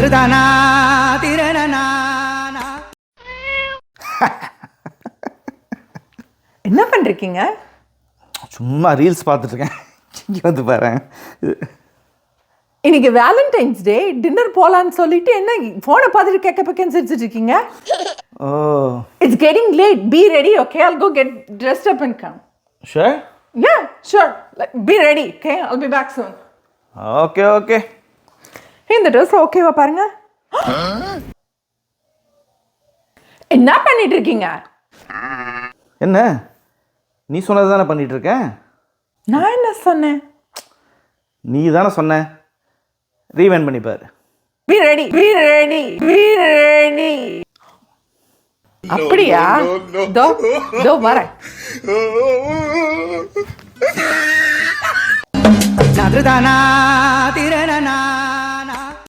நதுதானா திரணனா என்ன பண்ணிருக்கீங்க சும்மா ரீல்ஸ் பார்த்துட்ருக்கேன். இங்கே வந்து பாரு இன்னைக்கு வேலண்டைன்ஸ் டே டின்னர் போலான்னு சொல்லிட்டு என்ன ஃபோனை பார்த்துட்டு கேட்க பக்கம் சிரிச்சிட்டு இருக்கீங்க ஓ. It's getting late be ready okay I'll go get dressed up and come. Sure sure. Like, be ready okay? I'll be back soon. Okay okay இந்த ட்ரெஸ் ஓகேவா பாருங்க. என்ன பண்ணிட்டு இருக்கீங்க என்ன? நீ சொன்னது தானே பண்ணிட்டு இருக்கேன் நான் என்ன சொன்னேன்? நீ தானே சொன்ன. Rewind பண்ணிப்பார் be ready be ready be ready அப்படியா? தோ தோ வரேன். நதுதானா